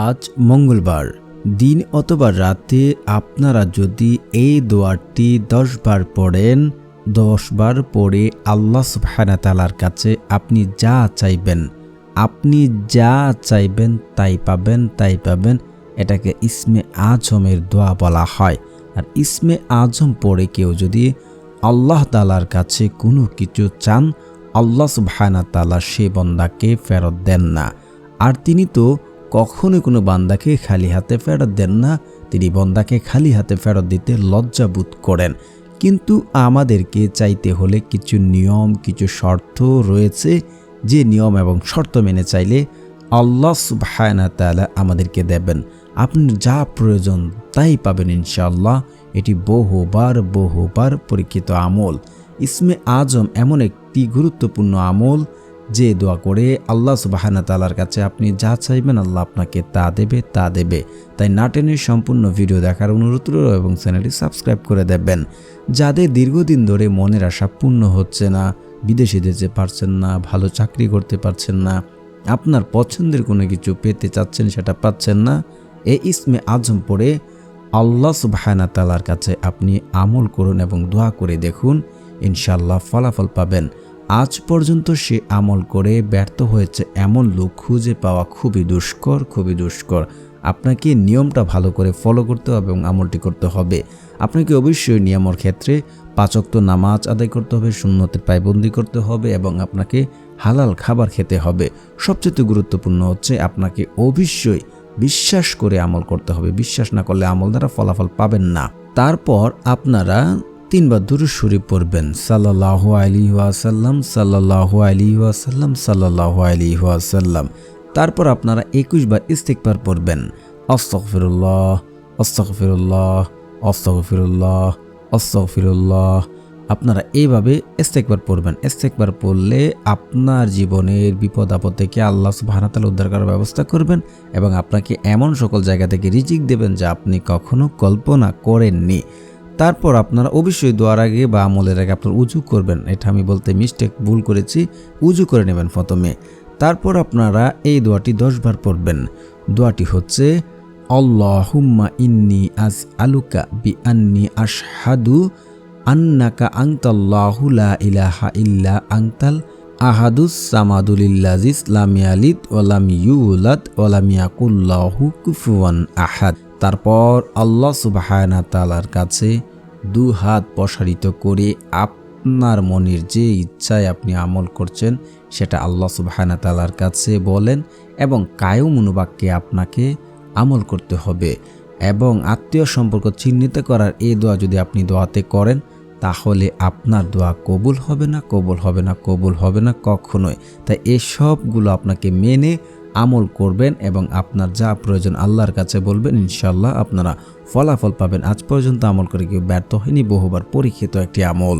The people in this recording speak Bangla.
আজ মঙ্গলবার, দিন অথবা রাতে আপনারা যদি এই দোয়ারটি দশবার পড়েন, দশবার পড়ে আল্লাহ সুবহানা কাছে আপনি যা চাইবেন, আপনি যা চাইবেন তাই পাবেন তাই পাবেন। এটাকে ইসমে আজমের দোয়া বলা হয়। আর ইসমে আজম পড়ে কেউ যদি আল্লাহ তালার কাছে কোনো কিছু চান, আল্লাহ সুবহানা সে বন্দাকে ফেরত দেন না। আর তিনি তো কখনোই কোনো বান্দাকে খালি হাতে ফেরত দেন না। তিনি বন্দাকে খালি হাতে ফেরত দিতে লজ্জাবোধ করেন। কিন্তু আমাদেরকে চাইতে হলে কিছু নিয়ম, কিছু শর্ত রয়েছে। যে নিয়ম এবং শর্ত মেনে চাইলে আল্লাহ সুবহানা তাআলা আমাদেরকে দেবেন। আপনার যা প্রয়োজন তাই পাবেন ইনশাআল্লাহ। এটি বহুবার বহুবার পরীক্ষিত আমল। ইসমে আজম এমন একটি গুরুত্বপূর্ণ আমল যে দোয়া করে আল্লাহ সুবাহানা তালার কাছে আপনি যা চাইবেন আল্লাহ আপনাকে তা দেবে তা দেবে। তাই নাটেনের সম্পূর্ণ ভিডিও দেখার অনুরোধ রইল এবং চ্যানেলটি সাবস্ক্রাইব করে দেবেন। যাদের দীর্ঘদিন ধরে মনের আশা পূর্ণ হচ্ছে না, বিদেশে যেতে পারছেন না, ভালো চাকরি করতে পারছেন না, আপনার পছন্দের কোনো কিছু পেতে চাচ্ছেন সেটা পাচ্ছেন না এই ইসমে আজম পড়ে আল্লাহ সুবাহানা তালার কাছে আপনি আমল করুন এবং দোয়া করে দেখুন ইনশাল্লাহ ফলাফল পাবেন। আজ পর্যন্ত সে আমল করে ব্যর্থ হয়েছে এমন লোক খুঁজে পাওয়া খুবই দুষ্কর খুবই দুষ্কর। আপনাকে নিয়মটা ভালো করে ফলো করতে হবে এবং আমলটি করতে হবে। আপনাকে অবশ্যই নিয়মর ক্ষেত্রে পাচক্ত নামাজ আদায় করতে হবে শূন্যতের পায়বন্দি করতে হবে এবং আপনাকে হালাল খাবার খেতে হবে। সবচেয়ে গুরুত্বপূর্ণ হচ্ছে আপনাকে অবশ্যই বিশ্বাস করে আমল করতে হবে। বিশ্বাস না করলে আমল দ্বারা ফলাফল পাবেন না। তারপর আপনারা তিনবার দুরু শরীফ পড়বেন। সাল্লাহ আলী ওয়াসাল্লাম সাল্লাহ আলী ওয়াসাল্লাম সাল্লাহ আলী ওয়াসাল্লাম। তারপর আপনারা একুশ বার ইস্তেকবার পড়বেন। অস্তফিরুল্লাহ অস্তফিরুল্লাহ অস্তফিরুল্লাহ অস্তফিরুল্লাহ আপনারা এইভাবে ইস্তেকবার পড়বেন। ইস্তেকবার পড়লে আপনার জীবনের বিপদ আপদ থেকে আল্লাহ সুবাহতাল উদ্ধার করার ব্যবস্থা করবেন এবং আপনাকে এমন সকল জায়গা থেকে রিজিক দেবেন যা আপনি কখনো কল্পনা করেননি। তারপর আপনারা অবশ্যই দোয়ার আগে বা আমলের আগে আপনার উজু করবেন। এটা আমি বলতে মিস্টেক ভুল করেছি। উজু করে নেবেন প্রথমে। তারপর আপনারা এই দোয়াটি দশবার পড়বেন। দোয়াটি হচ্ছে, আল্লাহুম্মা ইন্নি আজ আলুকা বি আন্নি আশহাদু আন্নাকা আংতাল্লাহু লা ইলাহা ইল্লা আংতাল আহাদুস সামাদুলিল্লাজিস লাম ইয়ালিদ ওয়ালাম ইউলাদ ওয়ালাম ইয়াকুল্লাহু কুফুয়ান আহাদ। তারপর আল্লাহ সুবাহানা তালার কাছে দু হাত প্রসারিত করে আপনার মনের যে ইচ্ছায় আপনি আমল করছেন, সেটা আল্লাহ সুবাহানা তালার কাছে বলেন এবং কায়ু মনোবাক্যে আপনাকে আমল করতে হবে এবং আত্মীয় সম্পর্ক চিহ্নিত করার এই দোয়া যদি আপনি দোয়াতে করেন, তাহলে আপনার দোয়া কবুল হবে না, কবুল হবে না, কবুল হবে না কখনোই। তাই এসবগুলো আপনাকে মেনে আমল করবেন এবং আপনার যা প্রয়োজন আল্লাহর কাছে বলবেন ইনশাল্লাহ আপনারা ফলাফল পাবেন। আজ পর্যন্ত আমল করে কেউ ব্যর্থ হয়নি, বহুবার পরীক্ষিত একটি আমল।